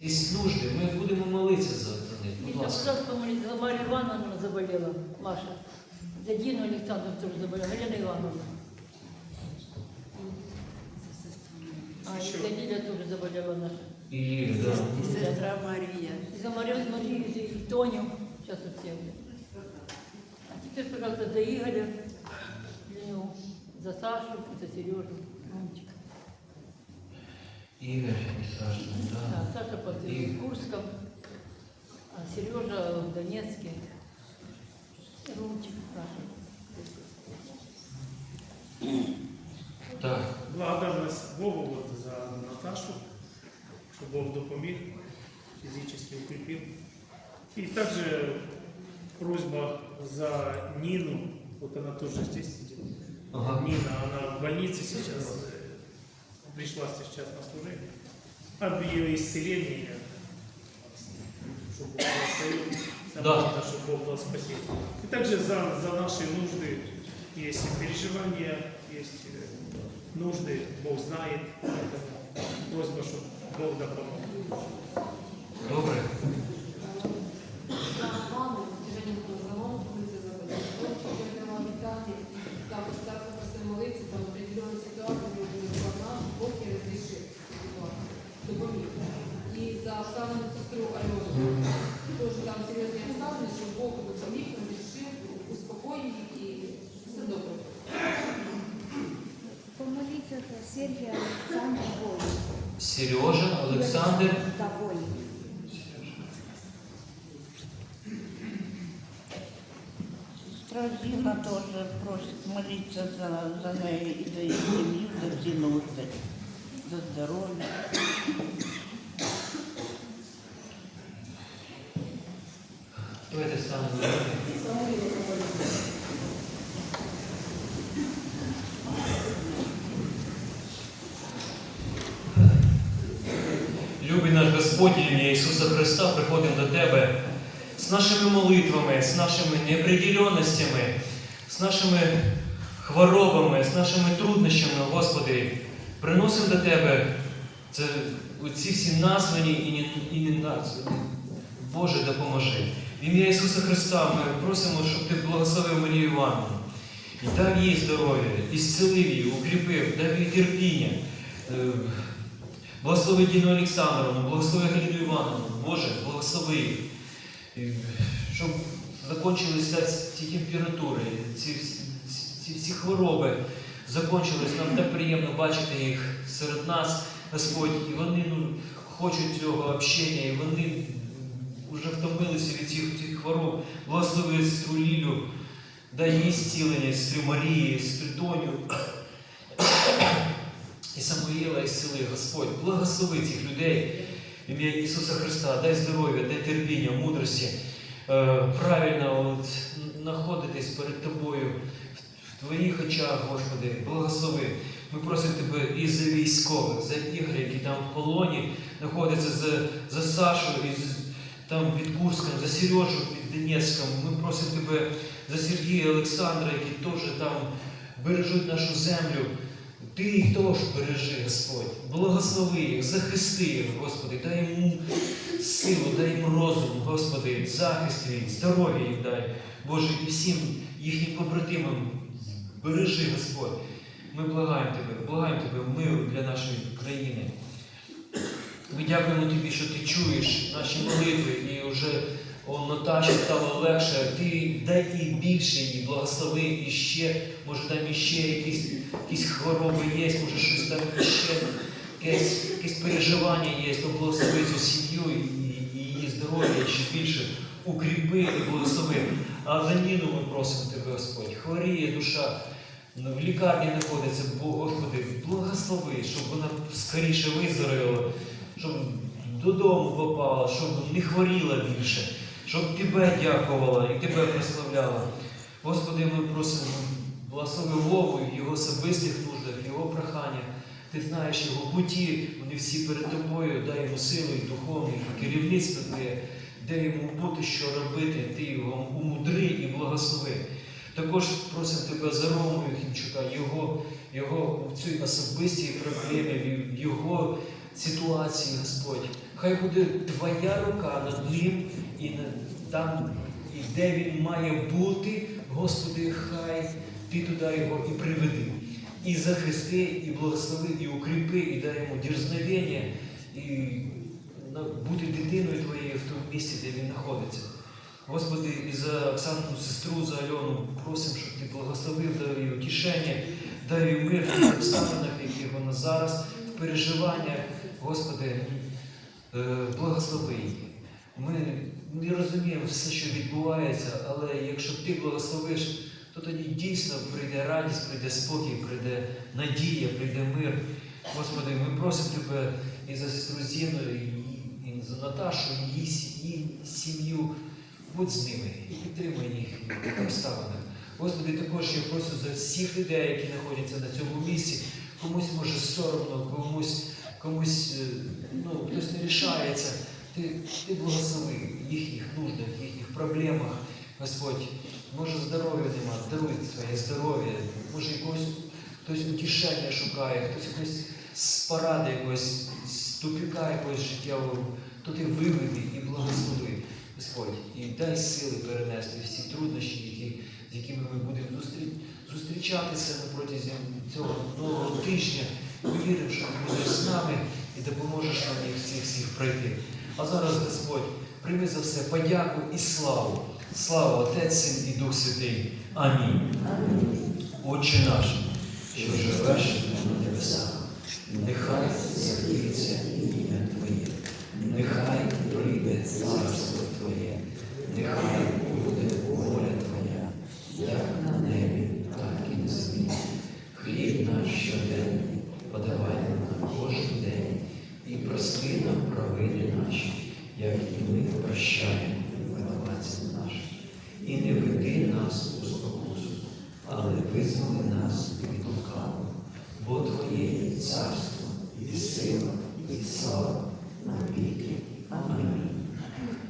Якісь нужди, ми будемо молитися за за них. Будь ласка. пожалуйста, Марию Ивановну заболела, Маша. За Дину Александру тоже заболела, Галина Ивановна. А, и за Лиля тоже заболела наша. І Лілі, да. Сестра Марія. И за Марию, Марию, и Тоню. Сейчас вот все. А теперь, пожалуйста, за Игоря, для него, за Сашу, за Сережу. Ігор, і Саша, Да, да. Саша под И- Курском, а Сережа в Донецке. И Ромчик Саша. Так. Благодарность Богу вот за Наташу, что Бог допомог, физически укрепил. И также просьба за Нину, вот она тоже здесь сидит. Ага. Нина, она в больнице сейчас, пришла сейчас на служение. Об ее исцелении, чтобы Бог благословил. Да. чтобы Бог дал спасение. И также за, за наши нужды есть переживания, есть э, нужды, Бог знает. Поэтому просьба, чтобы Бог да помог. Добре. Сережа, Олександр. Та Бою. Сестра тоже просит молиться за, за нее и за ее семью, за все нужды, за здоровье. Давайте станемо. Ім'я Ісуса Христа, приходимо до Тебе з нашими молитвами, з нашими неопределенностями, з нашими хворобами, з нашими труднощами, Господи. Приносимо до Тебе це, ці всі названі і не, названі. Боже, допоможи. В ім'я Ісуса Христа ми просимо, щоб Ти благословив Марію Івановну. І дав їй здоров'я, і зцілив її, укріпив, дав їй терпіння. Благослови Діну Олександровну, благослови Галину Івановну. Боже, благослови їх. Щоб закінчилися ці температури, ці, ці всі хвороби закінчились. Нам так приємно бачити їх серед нас, Господь. І вони ну, хочуть цього общення, і вони вже втомилися від цих, цих хвороб. Благослови сестру Лілю, дай їй зцілення, сестру Марії, сестру Тоню. І Самуїла, і Господь, благослови цих людей ім'я Ісуса Христа, дай здоров'я, дай терпіння, мудрості, е, правильно от, знаходитись перед Тобою в Твоїх очах, Господи, благослови. Ми просимо Тебе і за військових, за Ігоря, які там в полоні знаходяться, за, за Сашу, і з- там під Курском, за Сережу під Донецьком. Ми просимо Тебе за Сергія Олександра, які теж там бережуть нашу землю. Ти їх теж бережи, Господь. Благослови їх, захисти їх, Господи, дай йому силу, дай їм розум, Господи, захист твій, здоров'я їм дай. Боже, і всім їхнім побратимам бережи, Господь. Ми благаємо Тебе, благаємо Тебе миру для нашої країни. Ми дякуємо Тобі, що Ти чуєш наші молитви і вже о, Наташі стало легше. Ти дай їй більше їй, благослови і ще, може там іще якісь, якісь хвороби є, може щось там іще, якесь, якесь переживання є, то благослови цю сім'ю і, і її здоров'я ще більше укріпи і благослови. А за Ніну ми просимо Тебе, Господь, хворіє душа. ну, В лікарні знаходиться, Бо, Господи, благослови, щоб вона скоріше виздоровіла, щоб додому попала, щоб не хворіла більше, щоб Тебе дякувала і Тебе прославляла. Господи, ми просимо, благослови Вову в його особистих нуждах, його прохання. Ти знаєш його путі, вони всі перед тобою, дай йому сили і духовні, керівництво Твоє, дай йому бути, що робити, ти його умудри і благослови. Також просимо тебе за Рому Хімчука, його, його в цій особистій проблемі, в його ситуації, Господь. Хай буде Твоя рука над ним і там, і де він має бути, Господи, хай Ти туди його і приведи. І захисти, і благослови, і укріпи, і дай йому дерзновення, і бути дитиною Твоєю в тому місці, де він знаходиться. Господи, і за Оксану сестру, за Альону просимо, щоб ти благословив, дав їй утішення, дав їй мир в обставинах, які вона зараз, в переживаннях. Господи, благослови її. Ми не розуміємо все, що відбувається, але якщо ти благословиш, то тоді дійсно прийде радість, прийде спокій, прийде надія, прийде мир. Господи, ми просимо Тебе і за сестру Зіну, і, за Наташу, і її, сім'ю. Будь з ними і підтримуй їх обставинах. Господи, також я прошу за всіх людей, які знаходяться на цьому місці. Комусь може соромно, комусь, комусь е, ну, хтось не рішається. Ти, ти благослови в їхніх нуждах, в їхніх проблемах, Господь. Може здоров'я нема, даруй своє здоров'я, може якогось хтось утішення шукає, хтось якось з поради якогось, з тупіка якогось життєвого, то ти виведи і благослови. Господь, і дай сили перенести всі труднощі, які, з якими ми будемо зустрі- зустрічатися протязі цього нового тижня. Віримо, що ти будеш з нами і допоможеш нам їх всіх всіх пройти. А зараз, Господь, прийми за все подяку і славу. Слава Отець, Син і Дух Святий. Амінь. Отче наш, що живеш на небесах, нехай святиться ім'я Твоє, нехай прийде царство Твоє, нехай буде і не веди нас у спокусу, але визволи нас від лукаву, бо Твоє є царство, і сила, і слава на віки. Амінь.